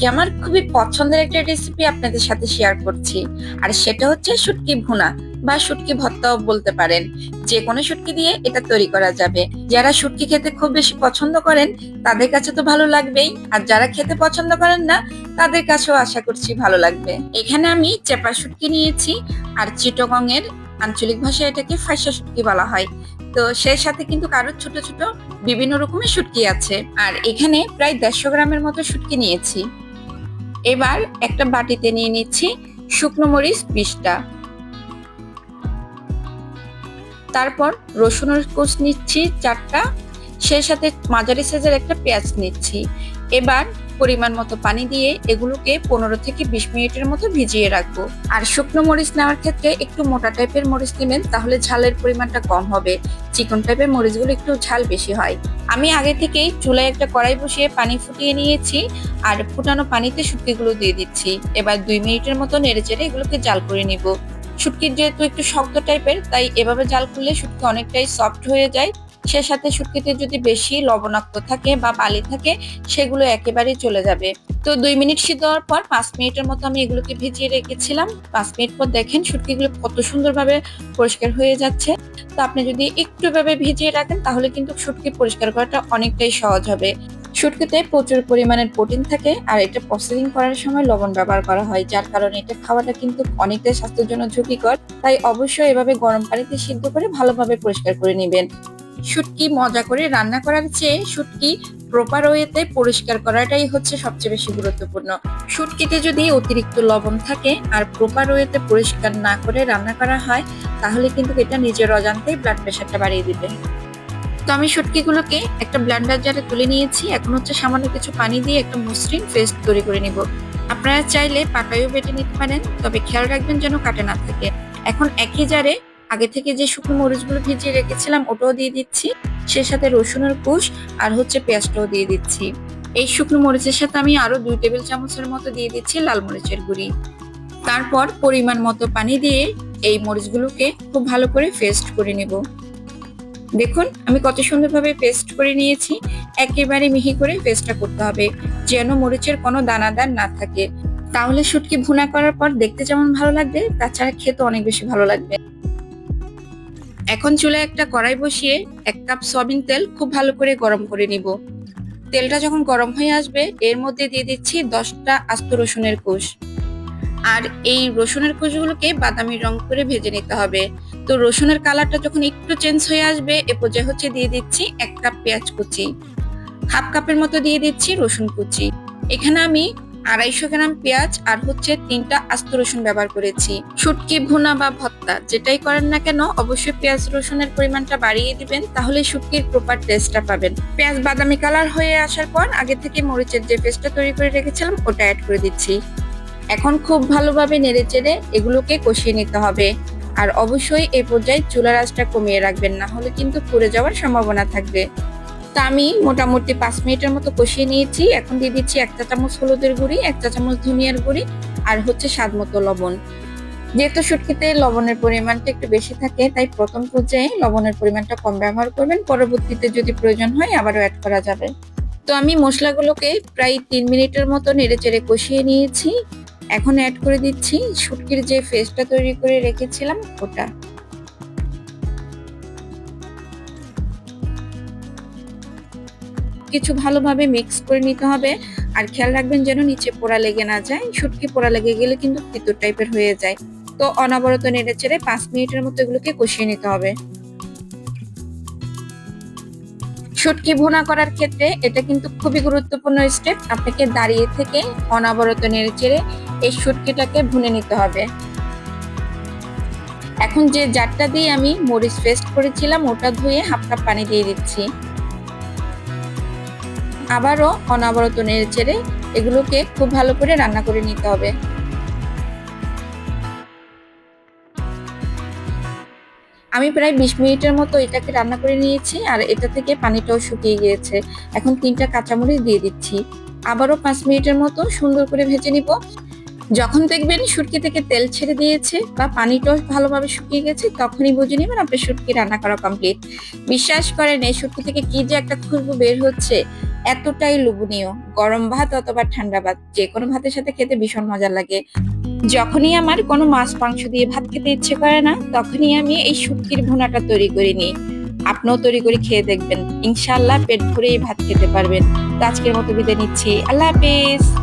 আজকে আমার খুবই পছন্দের একটা রেসিপি আপনাদের সাথে শেয়ার করছি। আর সেটা হচ্ছে শুটকি ভুনা বা শুটকি ভর্তাও বলতে পারেন। যে কোনো শুটকি দিয়ে এটা তৈরি করা যাবে। যারা শুটকি খেতে খুব বেশি পছন্দ করেন, তাদের কাছে তো ভালো লাগবেই। আর যারা খেতে পছন্দ করেন না, তাদের কাছেও আশা করছি ভালো লাগবে। এখানে আমি চেপা শুটকি নিয়েছি, আর চিটগং এর আঞ্চলিক ভাষায় এটাকে ফাইসা শুটকি বলা হয়। তো সেই সাথে কিন্তু কারোর ছোট ছোট বিভিন্ন রকমের শুটকি আছে। আর এখানে প্রায় দেড়শো গ্রামের মতো শুটকি নিয়েছি। এবার একটা বাটিতে নিয়ে নিচ্ছি শুকনো মরিচ বিশটা। তারপর রসুনের কোষ নিচ্ছি চারটা। সেই সাথে মাঝারি সাইজের একটা পেঁয়াজ নিচ্ছি। এবার পরিমাণ মতো পানি দিয়ে এগুলোকে পনেরো থেকে বিশ মিনিটের মতো ভিজিয়ে রাখব। আর শুকনো মরিচ নেওয়ার ক্ষেত্রে একটু মোটা টাইপের মরিচ নেবেন, তাহলে ঝালের পরিমাণটা কম হবে। চিকন টাইপের মরিচগুলো একটু ঝাল বেশি হয়। আমি আগে থেকেই চুলায় একটা কড়াই বসিয়ে পানি ফুটিয়ে নিয়েছি, আর ফুটানো পানিতে শুটকিগুলো দিয়ে দিচ্ছি। এবার দুই মিনিটের মতো নেড়ে চেড়ে এগুলোকে জাল করে নিব। শুটকির যেহেতু একটু শক্ত টাইপের, তাই এভাবে জাল করলে শুটকি অনেকটাই সফট হয়ে যায়। সে সাথে শুটকিতে যদি বেশি লবণাক্ত থাকে বা বালি থাকে, সেগুলো একেবারেই চলে যাবে। তো দুই মিনিট সিদ্ধ হওয়ার পর পাঁচ মিনিটের মতো আমি এগুলোকে ভিজিয়ে রেখেছিলাম। পাঁচ মিনিট পর দেখেন শুটকিগুলো কত সুন্দরভাবে পরিষ্কার হয়ে যাচ্ছে। তো আপনি যদি একটু ভাবে ভিজিয়ে রাখেন, তাহলে কিন্তু শুটকি পরিষ্কার করাটা অনেকটাই সহজ হবে। শুটকিতে প্রচুর পরিমাণের প্রোটিন থাকে আর এটা প্রসেসিং করার সময় লবণ ব্যবহার করা হয়, যার কারণে এটা খাওয়াটা কিন্তু অনেকটাই স্বাস্থ্যের জন্য ঝুঁকিকর। তাই অবশ্যই এভাবে গরম পানিতে সিদ্ধ করে ভালোভাবে পরিষ্কার করে নেবেন। শুটকি মজা করে রান্না করার চেয়ে শুটকি প্রপার ওয়েতে পরিষ্কার করাটাই হচ্ছে সবচেয়ে বেশি গুরুত্বপূর্ণ। শুটকিতে যদি অতিরিক্ত লবণ থাকে আর প্রপার ওয়েতে পরিষ্কার না করে রান্না করা হয়, তাহলে কিন্তু এটা নিজের অজান্তেই ব্লাড প্রেশারটা বাড়িয়ে দিবে। তো আমি শুটকিগুলোকে একটা ব্লেন্ডার জারে তুলে নিয়েছি। এখন হচ্ছে সামান্য কিছু পানি দিয়ে একটা মসৃণ পেস্ট তৈরি করে নিব। আপনারা চাইলে পাটায়ও বেটে নিতে পারেন, তবে খেয়াল রাখবেন যেন কাটে না থাকে। এখন একই জারে আগে থেকে যে শুকনো মরিচগুলো ভিজিয়ে রেখেছিলাম ওটাও দিয়ে দিচ্ছি। সে সাথে রসুনের কুশ আর হচ্ছে পেঁয়াজটাও দিয়ে দিচ্ছি। এই শুকনো মরিচের সাথে আমি আরও দুই টেবিল চামচের মতো দিয়ে দিচ্ছি লাল মরিচের গুঁড়ি। তারপর পরিমাণ মতো পানি দিয়ে এই মরিচগুলোকে খুব ভালো করে পেস্ট করে নেব। দেখুন, আমি কত সুন্দরভাবে পেস্ট করে নিয়েছি। একেবারে মিহি করে পেস্টটা করতে হবে, যেন মরিচের কোনো দানাদার না থাকে। তাহলে শুটকি ভুনা করার পর দেখতে যেমন ভালো লাগবে, তাছাড়া খেতে অনেক বেশি ভালো লাগবে। এখন চুলায় একটা কড়াই বসিয়ে এক কাপ সয়াবিন তেল খুব ভালো করে গরম করে নিব। তেলটা যখন গরম হয়ে আসবে, এর মধ্যে দিয়ে দিচ্ছি দশটা আস্ত রসুনের কোষ। আর এই রসুনের কোষগুলোকে বাদামি রং করে ভেজে নিতে হবে। তো রসুনের কালারটা যখন একটু চেঞ্জ হয়ে আসবে, এ পর্যায়ে হচ্ছে দিয়ে দিচ্ছি এক কাপ পেঁয়াজ কুচি। হাফ কাপের মতো দিয়ে দিচ্ছি রসুন কুচি। এখানে আমি আড়াইশো গ্রাম পেঁয়াজ আর হচ্ছে তিনটা আস্ত রসুন ব্যবহার করেছি। শুটকি, ভুনা বা ভত্তা, যেটাই করেন না কেন, অবশ্যই পেঁয়াজ রসুনের পরিমাণটা বাড়িয়ে দিবেন, তাহলে শুটকির প্রপার টেস্টটা পাবেন। পেঁয়াজ বাদামি কালার হয়ে আসার পর আগে থেকে মরিচের যে পেস্টটা তৈরি করে রেখেছিলাম, ওটা অ্যাড করে দিচ্ছি। এখন খুব ভালোভাবে নেড়ে চেড়ে এগুলোকে কষিয়ে নিতে হবে। আর অবশ্যই এই পর্যায়ে চুলার আঁচটা কমিয়ে রাখবেন না হলে কিন্তু পুড়ে যাওয়ার সম্ভাবনা থাকবে। তা আমি মোটামুটি পাঁচ মিনিটের মতো কষিয়ে নিয়েছি। এখন দিয়ে দিচ্ছি এক চা চামচ হলুদের গুঁড়ি, এক চা চামচ ধনিয়ার গুঁড়ি আর হচ্ছে স্বাদ মতো লবণ। যেহেতু শুটকিতে লবণের পরিমাণটা একটু বেশি থাকে, তাই প্রথম পর্যায়ে লবণের পরিমাণটা কম ব্যবহার করবেন। পরবর্তীতে যদি প্রয়োজন হয় আবারও অ্যাড করা যাবে। তো আমি মশলাগুলোকে প্রায় তিন মিনিটের মতো নেড়ে চেড়ে কষিয়ে নিয়েছি। এখন অ্যাড করে দিচ্ছি শুটকির যে ফেসটা তৈরি করে রেখেছিলাম, ওটা। কিছু ভালোভাবে মিক্স করে নিতে হবে। আর খেয়াল রাখবেন যেন নিচে পোড়া লেগে না যায়, শুটকি পোড়া লেগে গেলে কিন্তু তিতুর টাইপের হয়ে যায়। তো অনবরত নেড়ে চেড়ে পাঁচ মিনিটের মতো এগুলোকে কষিয়ে নিতে হবে। শুটকি ভুনা করার ক্ষেত্রে এটা কিন্তু খুবই গুরুত্বপূর্ণ স্টেপ আপনাকে দাঁড়িয়ে থেকে অনবরত নেড়ে চেড়ে এই শুটকিটাকে ভুনে নিতে হবে। এখন যে জারটা দিয়ে আমি মরিচ পেস্ট করেছিলাম, ওটা ধুয়ে হাফ কাপ পানি দিয়ে দিচ্ছি। আবারও অনবরত নেড়ে চেড়ে এগুলোকে খুব ভালো করে রান্না করে নিতে হবে। আমি প্রায় বিশ মিনিটের মতো এটাকে রান্না করে নিয়েছি আর এটা থেকে পানিটাও শুকিয়ে গিয়েছে। এখন তিনটা কাঁচামরিচ দিয়ে দিচ্ছি। আবারও পাঁচ মিনিটের মতো সুন্দর করে ভেজে নিব। যখন দেখবেন শুটকি থেকে তেল ছেড়ে দিয়েছে বা পানিটাও ভালোভাবে শুকিয়ে গেছে, তখনই বুঝে নেবেন আপনার শুটকি রান্না করা কমপ্লিট বিশ্বাস করেন, এই শুটকি থেকে কি যে একটা খুশবু বের হচ্ছে। এতটাই লোভনীয়। গরম ভাত অথবা ঠান্ডা ভাত, যে কোনো ভাতের সাথে খেতে ভীষণ মজা লাগে। যখনই আমার কোনো মাছ, মাংস দিয়ে ভাত খেতে ইচ্ছে করে না, তখনই আমি এই শুটকির ভুনাটা তৈরি করে নিই। আপনিও তৈরি করে খেয়ে দেখবেন। ইনশাল্লাহ পেট ভরেই ভাত খেতে পারবেন। তো আজকের মতো বিদায় নিচ্ছি। আল্লাহ হাফিজ।